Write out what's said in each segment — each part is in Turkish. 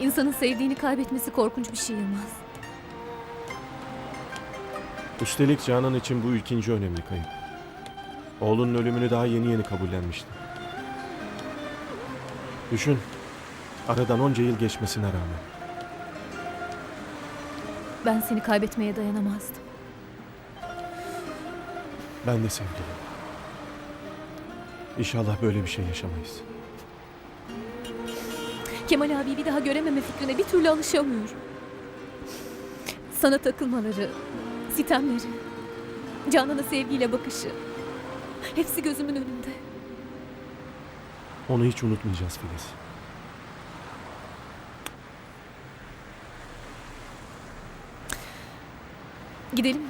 İnsanın sevdiğini kaybetmesi korkunç bir şey Yılmaz. Üstelik Canan için bu ikinci önemli kayıp. Oğlunun ölümünü daha yeni yeni kabullenmişti. Düşün, aradan onca yıl geçmesine rağmen. Ben seni kaybetmeye dayanamazdım. Ben de sevgilim. İnşallah böyle bir şey yaşamayız. Kemal abi bir daha görememe fikrine bir türlü alışamıyorum. Sana takılmaları, sitemleri, Canan'a sevgiyle bakışı. Hepsi gözümün önünde. Onu hiç unutmayacağız Filiz. Gidelim mi?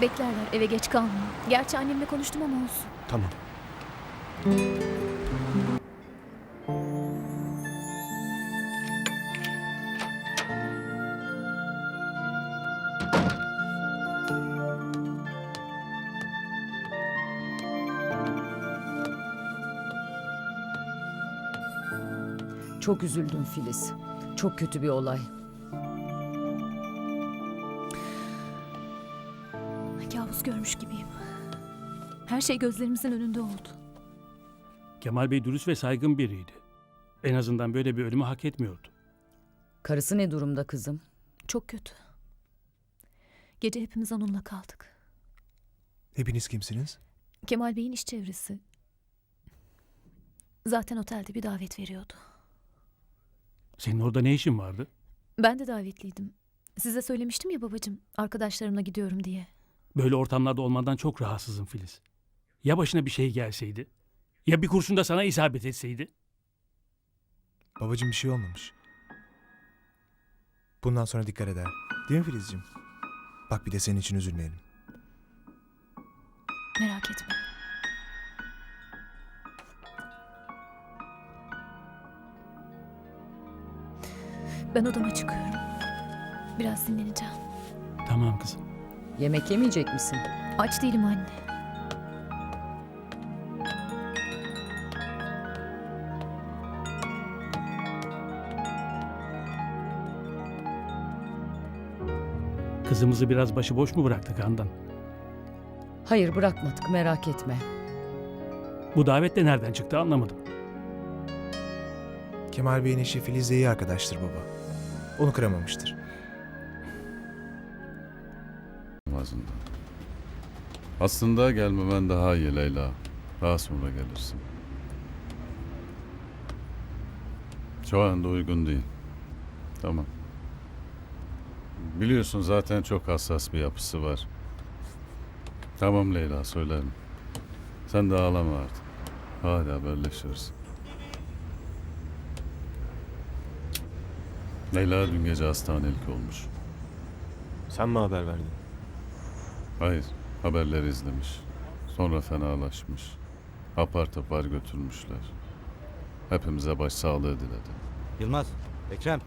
Beklerler eve geç kalmayın. Gerçi annemle konuştum ama olsun. Tamam. Çok üzüldüm Filiz. Çok kötü bir olay. Kabus görmüş gibiyim. Her şey gözlerimizin önünde oldu. Kemal Bey dürüst ve saygın biriydi. En azından böyle bir ölümü hak etmiyordu. Karısı ne durumda kızım? Çok kötü. Gece hepimiz onunla kaldık. Hepiniz kimsiniz? Kemal Bey'in iş çevresi. Zaten otelde bir davet veriyordu. Senin orada ne işin vardı? Ben de davetliydim. Size söylemiştim ya babacığım, arkadaşlarımla gidiyorum diye. Böyle ortamlarda olmandan çok rahatsızım Filiz. Ya başına bir şey gelseydi? Ya bir kurşunda sana isabet etseydi? Babacım bir şey olmamış. Bundan sonra dikkat eder. Değil mi Filizciğim? Bak bir de senin için üzülmeyelim. Merak etme. Ben odama çıkıyorum. Biraz dinleneceğim. Tamam kızım. Yemek yemeyecek misin? Aç değilim anne. Kızımızı biraz başıboş mu bıraktık Handan? Hayır bırakmadık merak etme. Bu davet de nereden çıktı anlamadım. Kemal Bey'in eşi Filiz de iyi arkadaştır baba. Onu kıramamıştır. Ağzından. Aslında gelmemen daha iyi Leyla. Daha sonra gelirsin. Şu anda uygun değil. Tamam. Biliyorsun zaten çok hassas bir yapısı var. Tamam Leyla söylerim. Sen de ağlama artık. Hadi haberleşiriz. Leyla dün gece hastanelik olmuş. Sen mi haber verdin? Hayır, haberleri izlemiş. Sonra fenalaşmış. Apar topar götürmüşler. Hepimize başsağlığı diledi. Yılmaz, Ekrem.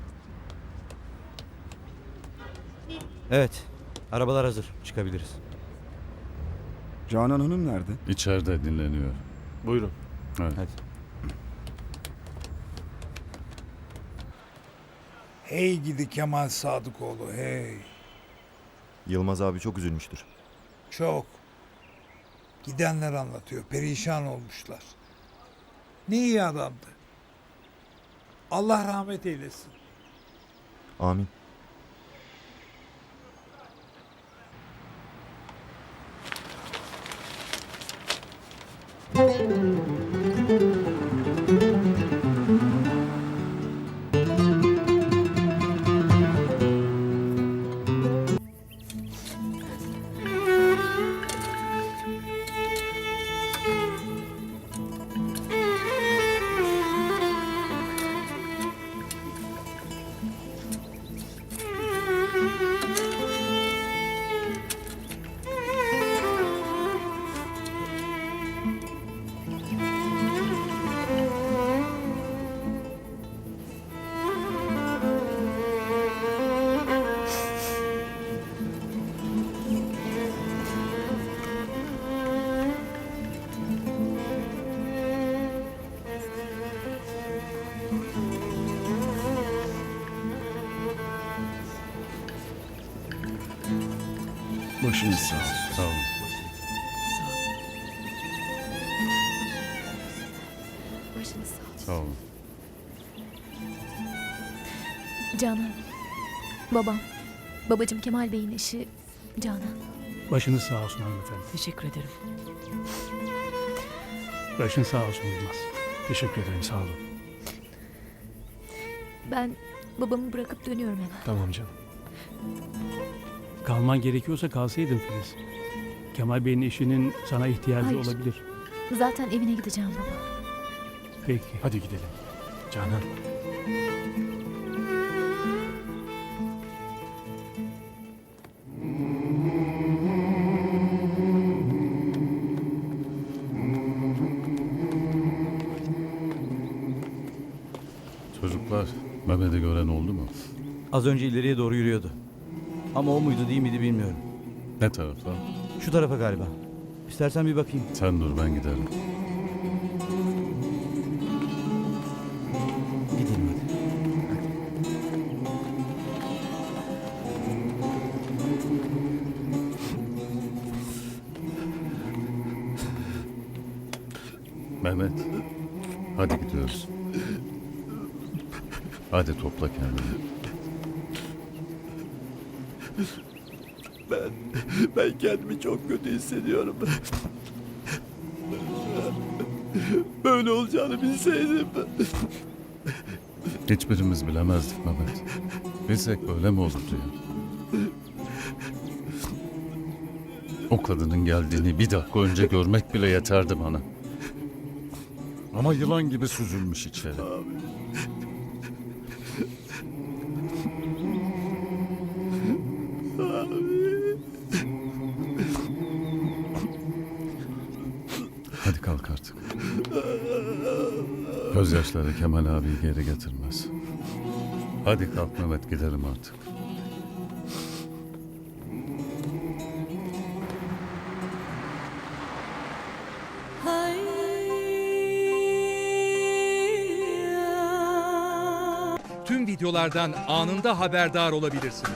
Evet, arabalar hazır. Çıkabiliriz. Canan Hanım nerede? İçeride dinleniyor. Buyurun. Evet. Hadi. Hey gidi Kemal Sadıkoğlu hey. Yılmaz abi çok üzülmüştür. Çok. Gidenler anlatıyor. Perişan olmuşlar. Ne iyi adamdı. Allah rahmet eylesin. Amin. Başınız sağ olsun. Sağ olun. Başınız sağ olsun. Sağ olun. Canan. Babam. Babacım Kemal Bey'in eşi Canan. Başınız sağ olsun hanımefendi. Teşekkür ederim. Başın sağ olsun Yılmaz. Teşekkür ederim sağ olun. Ben babamı bırakıp dönüyorum hemen. Tamam canım. Kalman gerekiyorsa kalsaydın Filiz. Kemal Bey'in eşinin sana ihtiyacı Hayır. olabilir. Zaten evine gideceğim baba. Peki. Hadi gidelim. Canan. Çocuklar Mehmet'i gören oldu mu? Az önce ileriye doğru yürüyordu. Ama o muydu değil miydi bilmiyorum. Ne tarafa? Şu tarafa galiba. İstersen bir bakayım. Sen dur ben giderim. Gidelim hadi. Mehmet. Hadi gidiyoruz. Hadi topla kendini. Ben kendimi çok kötü hissediyorum. Böyle olacağını bilseydim. Hiçbirimiz bilemezdik Mehmet. Bilsek böyle mi olurdu ya? O kadının geldiğini bir dakika önce görmek bile yeterdi bana. Ama yılan gibi süzülmüş içeri. Hadi Gözyaşları Kemal abiyi geri getirmez. Hadi kalk Mehmet gidelim artık. Tüm videolardan anında haberdar olabilirsiniz.